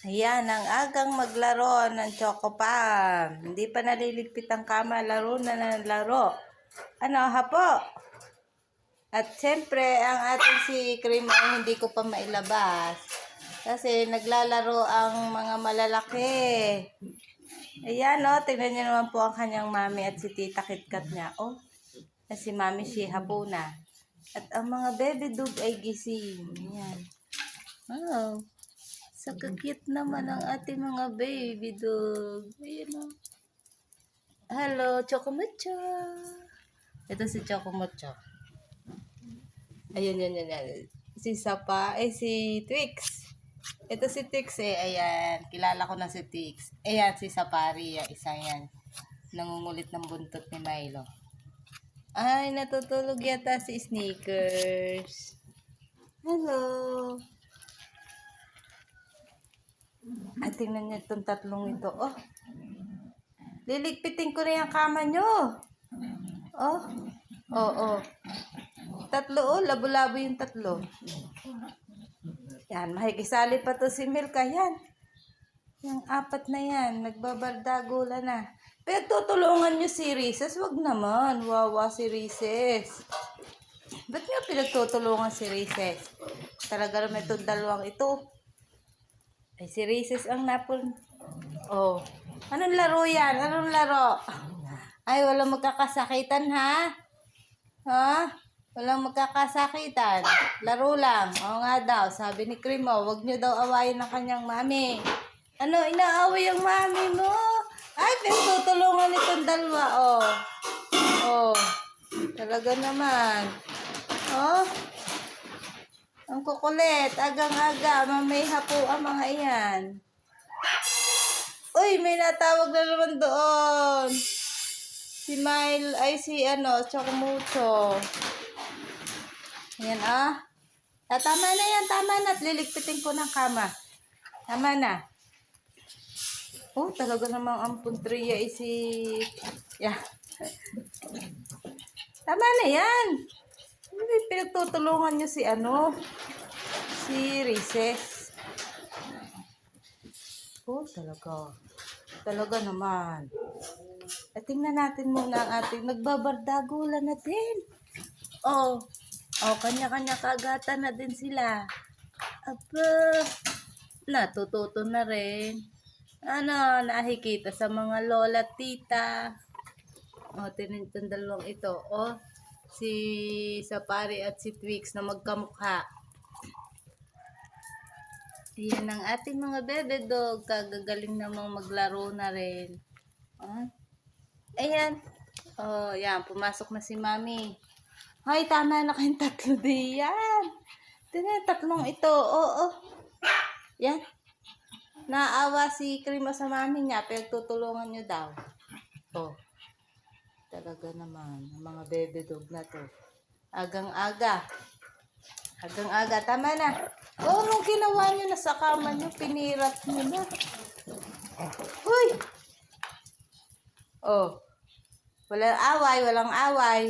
Ayan, ang agang maglaro ng Choco Pam. Hindi pa naliligpit ang kama, laro na ng laro. Ano, hapo? At siyempre, ang ating si Cream ay hindi ko pa mailabas. Kasi naglalaro ang mga malalaki. Ayan, oh, tingnan niyo naman po ang kanyang mami at si Tita KitKat niya. Oh, na si Mami Shiha po na. At ang mga baby dog ay gising. Ayan. Wow. Sa cute naman ang ating mga baby dog. Ayan o. Hello, Chocomucho. Ito si Chocomucho. Ayun, yun, yun, yun. Si Sapa, eh si Twix. Ito si Twix eh, ayan. Kilala ko na si Twix. Ayan, si Sapari, ah, isa yan. Nangungulit ng buntot ni Milo. Ay, natutulog yata si Sneakers. Hello. At tingnan niyo itong tatlong ito. Oh. Liligpitin ko na yung kama niyo. Oh. Oh, oh. Tatlo, oh. Labo-labo yung tatlo. Yan, makikisali pa to si Milka. Yan. Yung apat na yan. Nagbabardagula na. Pero tutulungan niyo si Rises. Wag naman. Wawa si Rises. Ba't nga pinagtutulungan si Rises? Talaga naman itong dalawang ito. Ay, si Rises ang napul... Oh. Anong laro yan? Anong laro? Ay, walang magkakasakitan, ha? Ha? Walang magkakasakitan. Laro lang. Oo nga daw. Sabi ni Krimo, wag niyo daw awayin ang kanyang mami. Ano, inaaway ang mami mo? Ay, pinagtutulungan itong dalawa, oh. Oh. Talaga naman. Oh. Ang kukulit, agang-aga, mamay hapo ang mga iyan. Uy, may natawag na naman doon. Si Mile, ay si ano, Chocomucho. Ayan ah. Ah, tama na yan, tama na. Liligpitin ko ng kama. Tama na. Oh, talaga namang ang puntriya ay si... Yeah. Tama na yan. Pinagtutulungan niyo si ano, si Rises. Oh, talaga. Talaga naman. At tingnan natin muna ang ating nagbabardagulan natin. Oh, oh, kanya-kanya kagatan na din sila. Aba, natututo na rin. Ano, nakikita sa mga lola tita. Oh, tinan itong dalawang ito. O, si Sapari at si Twix na magkamukha. Yan ang ating mga bebe dog. Kagagaling namang maglaro na rin. Oh. Ayan. Oh, yan. Pumasok na si Mami. Hoy, tama na kayong tatlo diyan. Tinan, tatlong ito. Oo, oh, Yan. Naawa si Krima sa mami niya, pero tutulungan niyo daw. Oh. Talaga naman, ang mga bebe dog na to. Agang-aga. Agang-aga. Tama na. Oh, nung ginawa niyo na sa kama niyo, pinirat niyo na. Uy! Oh. Walang away, walang away.